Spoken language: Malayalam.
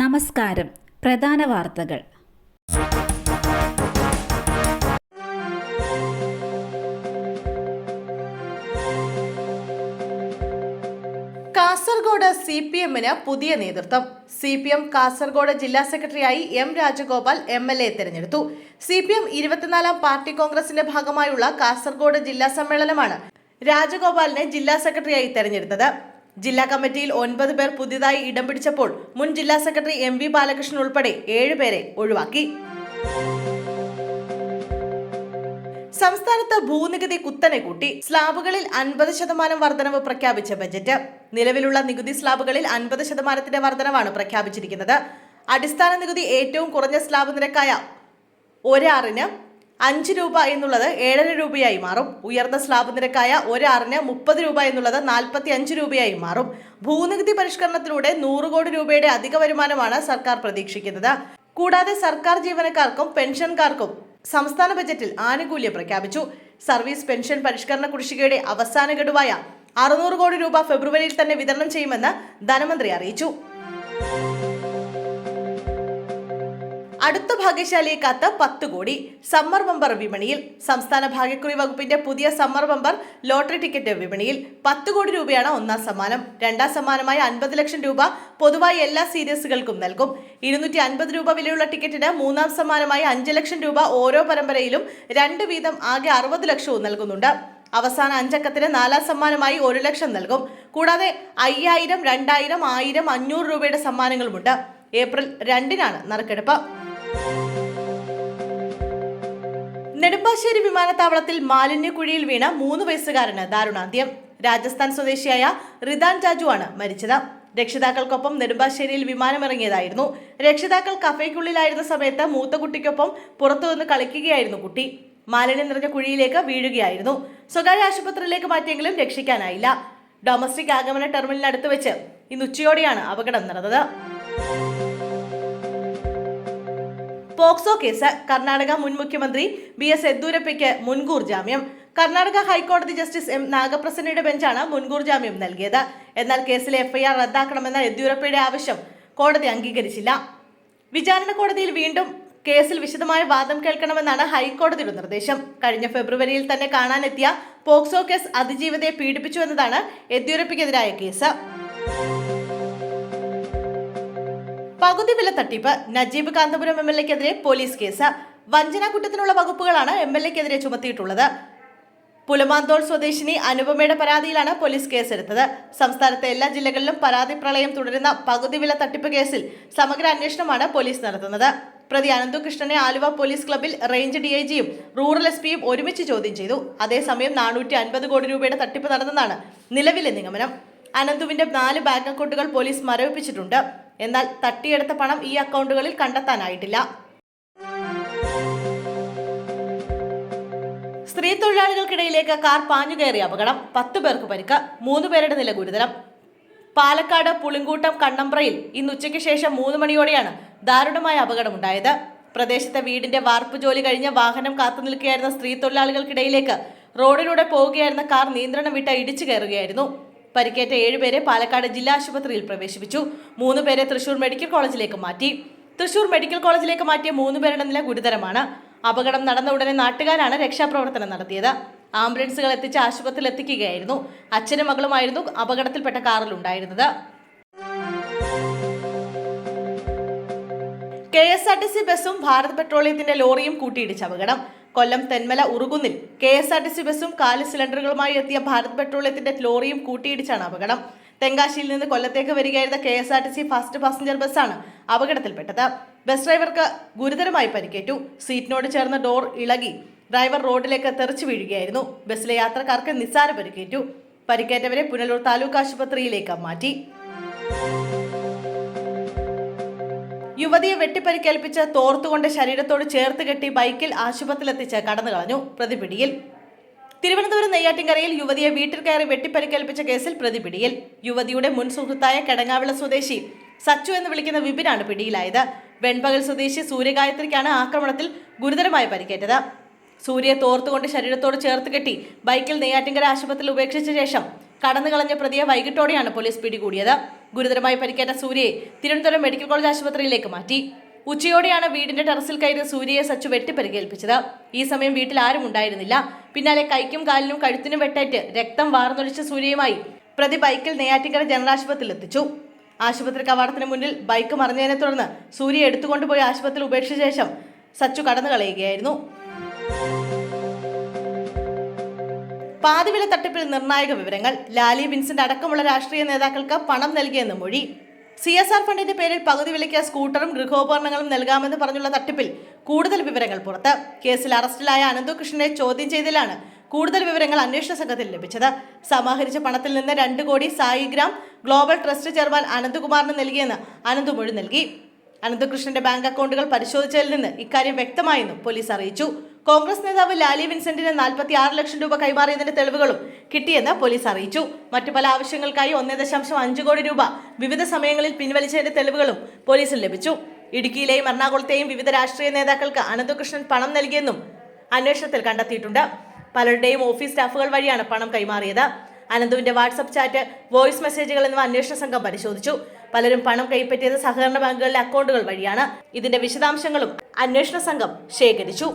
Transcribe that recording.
നമസ്കാരം. പ്രധാന വാർത്തകൾ. കാസർഗോഡ് സി പി എമ്മിന് പുതിയ നേതൃത്വം. സി പി എം കാസർഗോഡ് ജില്ലാ സെക്രട്ടറിയായി M Rajagopal M L A തെരഞ്ഞെടുത്തു. സി പി എം ഇരുപത്തിനാലാം പാർട്ടി കോൺഗ്രസിന്റെ ഭാഗമായുള്ള കാസർഗോഡ് ജില്ലാ സമ്മേളനമാണ് രാജഗോപാലിനെ ജില്ലാ സെക്രട്ടറിയായി തെരഞ്ഞെടുത്തത്. ജില്ലാ കമ്മിറ്റിയിൽ ഒൻപത് പേർ പുതിയതായി ഇടം പിടിച്ചപ്പോൾ മുൻ ജില്ലാ സെക്രട്ടറി എം വി ബാലകൃഷ്ണൻ ഉൾപ്പെടെ ഏഴുപേരെ ഒഴിവാക്കി. സംസ്ഥാനത്ത് ഭൂനികുതി കുത്തനെ കൂട്ടി സ്ലാബുകളിൽ അൻപത് ശതമാനം വർധനവ് പ്രഖ്യാപിച്ച ബജറ്റ്. നിലവിലുള്ള നികുതി സ്ലാബുകളിൽ അൻപത് ശതമാനത്തിന്റെ വർധനവാണ് പ്രഖ്യാപിച്ചിരിക്കുന്നത്. അടിസ്ഥാന നികുതി ഏറ്റവും കുറഞ്ഞ സ്ലാബ് നിരക്കായ ഒരാറിന് അഞ്ച് രൂപ എന്നുള്ളത് ഏഴര രൂപയായി മാറും. ഉയർന്ന സ്ലാബ് നിരക്കായ ഒരാറിന് മുപ്പത് രൂപ എന്നുള്ളത് നാൽപ്പത്തി അഞ്ച് രൂപയായി മാറും. ഭൂനികുതി പരിഷ്കരണത്തിലൂടെ നൂറ് കോടി രൂപയുടെ അധിക വരുമാനമാണ് സർക്കാർ പ്രതീക്ഷിക്കുന്നത്. കൂടാതെ സർക്കാർ ജീവനക്കാർക്കും പെൻഷൻകാർക്കും സംസ്ഥാന ബജറ്റിൽ ആനുകൂല്യം പ്രഖ്യാപിച്ചു. സർവീസ് പെൻഷൻ പരിഷ്കരണ കുടിശ്ശികയുടെ അവസാന ഗഡുവായ അറുന്നൂറ് കോടി രൂപ ഫെബ്രുവരിയിൽ തന്നെ വിതരണം ചെയ്യുമെന്ന് ധനമന്ത്രി അറിയിച്ചു. അടുത്ത ഭാഗ്യശാലി കത്ത് പത്ത് കോടി. സമ്മർ ബമ്പർ വിപണിയിൽ സംസ്ഥാന ഭാഗ്യക്കുറി വകുപ്പിന്റെ പുതിയ സമ്മർ ബമ്പർ ലോട്ടറി ടിക്കറ്റ് വിപണിയിൽ പത്ത് കോടി രൂപയാണ് ഒന്നാം സമ്മാനം. രണ്ടാം സമ്മാനമായ അൻപത് ലക്ഷം രൂപ പൊതുവായി എല്ലാ സീരീസുകൾക്കും നൽകും. ഇരുന്നൂറ്റി അൻപത് രൂപ വിലയുള്ള ടിക്കറ്റിന് മൂന്നാം സമ്മാനമായി അഞ്ച് ലക്ഷം രൂപ ഓരോ പരമ്പരയിലും രണ്ട് വീതം ആകെ അറുപത് ലക്ഷവും നൽകുന്നുണ്ട്. അവസാന അഞ്ചക്കത്തിന് നാലാം സമ്മാനമായി ഒരു ലക്ഷം നൽകും. കൂടാതെ അയ്യായിരം രണ്ടായിരം ആയിരം അഞ്ഞൂറ് രൂപയുടെ സമ്മാനങ്ങളുമുണ്ട്. ഏപ്രിൽ രണ്ടിനാണ് നറുക്കെടുപ്പ്. നെടുമ്പാശ്ശേരി വിമാനത്താവളത്തിൽ മാലിന്യക്കുഴിയിൽ വീണ മൂന്ന് വയസ്സുകാരന് ദാരുണാന്ത്യം. രാജസ്ഥാൻ സ്വദേശിയായ റിദാൻ ജാജു ആണ് മരിച്ചത്. രക്ഷിതാക്കൾക്കൊപ്പം നെടുമ്പാശ്ശേരിയിൽ വിമാനമിറങ്ങിയതായിരുന്നു. രക്ഷിതാക്കൾ കഫേക്കുള്ളിലായിരുന്ന സമയത്ത് മൂത്ത കുട്ടിക്കൊപ്പം പുറത്തുനിന്ന് കളിക്കുകയായിരുന്നു കുട്ടി. മാലിന്യം നിറഞ്ഞ കുഴിയിലേക്ക് വീഴുകയായിരുന്നു. സ്വകാര്യ ആശുപത്രിയിലേക്ക് മാറ്റിയെങ്കിലും രക്ഷിക്കാനായില്ല. ഡൊമസ്റ്റിക് ആഗമന ടെർമിനലിനടുത്ത് വെച്ച് ഇന്ന് ഉച്ചയോടെയാണ് അപകടം നടന്നത്. പോക്സോ കേസ് കർണാടക മുൻ മുഖ്യമന്ത്രി ബി എസ് യെദ്യൂരപ്പയ്ക്ക് മുൻകൂർ ജാമ്യം. കർണാടക ഹൈക്കോടതി ജസ്റ്റിസ് എം നാഗപ്രസന്നയുടെ ബെഞ്ചാണ് മുൻകൂർ ജാമ്യം നൽകിയത്. എന്നാൽ കേസിലെ എഫ്ഐആർ റദ്ദാക്കണമെന്ന യെദ്യൂരപ്പയുടെ ആവശ്യം കോടതി അംഗീകരിച്ചില്ല. വിചാരണ കോടതിയിൽ വീണ്ടും കേസിൽ വിശദമായ വാദം കേൾക്കണമെന്നാണ് ഹൈക്കോടതിയുടെ നിർദ്ദേശം. കഴിഞ്ഞ ഫെബ്രുവരിയിൽ തന്നെ കാണാനെത്തിയ പോക്സോ കേസ് അതിജീവിതയെ പീഡിപ്പിച്ചു എന്നതാണ് യെദ്യൂരപ്പയ്ക്കെതിരായ കേസ്. പകുതി വില തട്ടിപ്പ്. നജീബ് കാന്തപുരം എം എൽ എക്കെതിരെ പോലീസ് കേസ്. വഞ്ചന കുറ്റത്തിനുള്ള വകുപ്പുകളാണ് എം എൽ എക്കെതിരെ ചുമത്തിയിട്ടുള്ളത്. പുലമാന്തോൾ സ്വദേശിനി അനുപമയുടെ പരാതിയിലാണ് പോലീസ് കേസെടുത്തത്. സംസ്ഥാനത്തെ എല്ലാ ജില്ലകളിലും പരാതി പ്രളയം തുടരുന്ന പകുതി വില തട്ടിപ്പ് കേസിൽ സമഗ്ര അന്വേഷണമാണ് പോലീസ് നടത്തുന്നത്. പ്രതി അനന്തു കൃഷ്ണനെ ആലുവ പോലീസ് ക്ലബിൽ റേഞ്ച് ഡി ഐ ജിയും റൂറൽ എസ് പിയും ഒരുമിച്ച് ചോദ്യം ചെയ്തു. അതേസമയം നാനൂറ്റി അൻപത് കോടി രൂപയുടെ തട്ടിപ്പ് നടന്നെന്നാണ് നിലവിലെ നിഗമനം. അനന്തുവിന്റെ നാല് ബാങ്ക് അക്കൗണ്ടുകൾ പോലീസ് മരവിപ്പിച്ചിട്ടുണ്ട്. എന്നാൽ തട്ടിയെടുത്ത പണം ഈ അക്കൗണ്ടുകളിൽ കണ്ടെത്താനായിട്ടില്ല. സ്ത്രീ തൊഴിലാളികൾക്കിടയിലേക്ക് കാർ പാഞ്ഞു കയറിയ അപകടം പത്ത് പേർക്ക് പരിക്ക് മൂന്ന് പേരുടെ നില ഗുരുതരം. പാലക്കാട് പുളിങ്കൂട്ടം കണ്ണമ്പ്രയിൽ ഇന്ന് ഉച്ചയ്ക്ക് ശേഷം മൂന്ന് മണിയോടെയാണ് ദാരുണമായ അപകടമുണ്ടായത്. പ്രദേശത്തെ വീടിന്റെ വാർപ്പ് ജോലി കഴിഞ്ഞ് വാഹനം കാത്തു നിൽക്കുകയായിരുന്ന സ്ത്രീ തൊഴിലാളികൾക്കിടയിലേക്ക് റോഡിലൂടെ പോവുകയായിരുന്ന കാർ നിയന്ത്രണം വിട്ട ഇടിച്ചു കയറുകയായിരുന്നു. പരിക്കേറ്റ ഏഴുപേരെ പാലക്കാട് ജില്ലാ ആശുപത്രിയിൽ പ്രവേശിപ്പിച്ചു. മൂന്ന് പേരെ തൃശൂർ മെഡിക്കൽ കോളേജിലേക്ക് മാറ്റി. തൃശൂർ മെഡിക്കൽ കോളേജിലേക്ക് മാറ്റിയ മൂന്ന് പേരുടെ നില ഗുരുതരമാണ്. അപകടം നടന്ന ഉടനെ നാട്ടുകാരാണ് രക്ഷാപ്രവർത്തനം നടത്തിയത്. ആംബുലൻസുകൾ എത്തിച്ച് ആശുപത്രിയിൽ എത്തിക്കുകയായിരുന്നു. അച്ഛനും മകളുമായിരുന്നു അപകടത്തിൽപ്പെട്ട കാറിൽ ഉണ്ടായിരുന്നത്. K S R T C ബസ്സും ഭാരത് പെട്രോളിയത്തിന്റെ ലോറിയും കൂട്ടിയിടിച്ച അപകടം. Kollam Thenmala ഉറുകുന്നിൽ K S R T C ബസ്സും കാൽ സിലിണ്ടറുകളുമായി എത്തിയ ഭാരത് പെട്രോളിയത്തിന്റെ ലോറിയും കൂട്ടിയിടിച്ചാണ് അപകടം. തെങ്കാശിയിൽ നിന്ന് കൊല്ലത്തേക്ക് വരികയായിരുന്ന K S R T C fast passenger ബസ്സാണ് അപകടത്തിൽപ്പെട്ടത്. ബസ് ഡ്രൈവർക്ക് ഗുരുതരമായി പരിക്കേറ്റു. സീറ്റിനോട് ചേർന്ന ഡോർ ഇളകി ഡ്രൈവർ റോഡിലേക്ക് തെറിച്ചു വീഴുകയായിരുന്നു. ബസ്സിലെ യാത്രക്കാർക്ക് നിസ്സാര പരിക്കേറ്റു. പരിക്കേറ്റവരെ പുനലൂർ താലൂക്ക് ആശുപത്രിയിലേക്ക് മാറ്റി. യുവതിയെ വെട്ടിപ്പരിക്കേൽപ്പിച്ച് തോർത്തുകൊണ്ട് ശരീരത്തോട് ചേർത്ത് കെട്ടി ബൈക്കിൽ ആശുപത്രിയിലെത്തിച്ച് കടന്നു കളഞ്ഞു പ്രതിപിടിയിൽ. തിരുവനന്തപുരം നെയ്യാറ്റിൻകരയിൽ യുവതിയെ വീട്ടിൽ കയറി വെട്ടിപ്പരിക്കേൽപ്പിച്ച കേസിൽ പ്രതിപിടിയിൽ. യുവതിയുടെ മുൻ സുഹൃത്തായ കെടങ്ങാവിള സ്വദേശി സച്ചു എന്ന് വിളിക്കുന്ന വിപിനാണ് പിടിയിലായത്. വെൺപകൽ സ്വദേശി സൂര്യഗായത്രിക്കാണ് ആക്രമണത്തിൽ ഗുരുതരമായി പരിക്കേറ്റത്. സൂര്യയെ തോർത്തുകൊണ്ട് ശരീരത്തോട് ചേർത്ത് കെട്ടി ബൈക്കിൽ നെയ്യാറ്റിൻകര ആശുപത്രിയിൽ ഉപേക്ഷിച്ച ശേഷം കടന്നു കളഞ്ഞ പ്രതിയെ വൈകിട്ടോടെയാണ് പോലീസ് പിടികൂടിയത്. ഗുരുതരമായി പരിക്കേറ്റ സൂര്യയെ തിരുവനന്തപുരം മെഡിക്കൽ കോളേജ് ആശുപത്രിയിലേക്ക് മാറ്റി. ഉച്ചയോടെയാണ് വീടിന്റെ ടെറസിൽ കയറിയ സൂര്യയെ സച്ചു വെട്ടിപ്പരിക്കേൽപ്പിച്ചത്. ഈ സമയം വീട്ടിൽ ആരും ഉണ്ടായിരുന്നില്ല. പിന്നാലെ കൈക്കും കാലിനും കഴുത്തിനും വെട്ടേറ്റ് രക്തം വാർന്നൊലിച്ച സൂര്യയുമായി പ്രതി ബൈക്കിൽ നെയ്യാറ്റിക്കര ജനറൽ ആശുപത്രിയിൽ എത്തിച്ചു. ആശുപത്രി കവാടത്തിന് മുന്നിൽ ബൈക്ക് മറിഞ്ഞതിനെ തുടർന്ന് സൂര്യ എടുത്തുകൊണ്ടുപോയി ആശുപത്രിയിൽ ഉപേക്ഷിച്ച ശേഷം സച്ചു കടന്നു കളയുകയായിരുന്നു പാതിവില തട്ടിപ്പിൽ നിർണായക വിവരങ്ങൾ. ലാലി വിൻസെന്റ് അടക്കമുള്ള രാഷ്ട്രീയ നേതാക്കൾക്ക് പണം നൽകിയെന്ന് മൊഴി. സി എസ് ആർ ഫണ്ടിന്റെ പേരിൽ പകുതി വിലയ്ക്ക് സ്കൂട്ടറും ഗൃഹോപകരണങ്ങളും നൽകാമെന്ന് പറഞ്ഞുള്ള തട്ടിപ്പിൽ കൂടുതൽ വിവരങ്ങൾ പുറത്ത്. കേസിൽ അറസ്റ്റിലായ അനന്തകൃഷ്ണനെ ചോദ്യം ചെയ്തതിലാണ് കൂടുതൽ വിവരങ്ങൾ അന്വേഷണ സംഘത്തിൽ ലഭിച്ചത്. സമാഹരിച്ച പണത്തിൽ നിന്ന് രണ്ട് കോടി സായിഗ്രാം ഗ്ലോബൽ ട്രസ്റ്റ് ചെയർമാൻ അനന്തകുമാറിന് നൽകിയെന്ന് അനന്ത് മൊഴി നൽകി. അനന്തകൃഷ്ണന്റെ ബാങ്ക് അക്കൗണ്ടുകൾ പരിശോധിച്ചതിൽ നിന്ന് ഇക്കാര്യം വ്യക്തമായെന്നും പോലീസ് അറിയിച്ചു. കോൺഗ്രസ് നേതാവ് ലാലി വിൻസെന്റിന് നാൽപ്പത്തി ആറ് ലക്ഷം രൂപ കൈമാറിയതിന്റെ തെളിവുകളും കിട്ടിയെന്ന് പോലീസ് അറിയിച്ചു. മറ്റു പല ആവശ്യങ്ങൾക്കായി ഒന്നേ ദശാംശം അഞ്ച് കോടി രൂപ വിവിധ സമയങ്ങളിൽ പിൻവലിച്ചതിന്റെ തെളിവുകളും പോലീസിന് ലഭിച്ചു. ഇടുക്കിയിലെയും എറണാകുളത്തെയും വിവിധ രാഷ്ട്രീയ നേതാക്കൾക്ക് അനന്തകൃഷ്ണൻ പണം നൽകിയെന്നും അന്വേഷണത്തിൽ കണ്ടെത്തിയിട്ടുണ്ട്. പലരുടെയും ഓഫീസ് സ്റ്റാഫുകൾ വഴിയാണ് പണം കൈമാറിയത്. അനന്തുവിന്റെ വാട്സപ്പ് ചാറ്റ് വോയിസ് മെസ്സേജുകൾ എന്നിവ അന്വേഷണ സംഘം പരിശോധിച്ചു. പലരും പണം കൈപ്പറ്റിയത് സഹകരണ ബാങ്കുകളിലെ അക്കൗണ്ടുകൾ വഴിയാണ്. ഇതിന്റെ വിശദാംശങ്ങളും അന്വേഷണ സംഘം ശേഖരിച്ചു.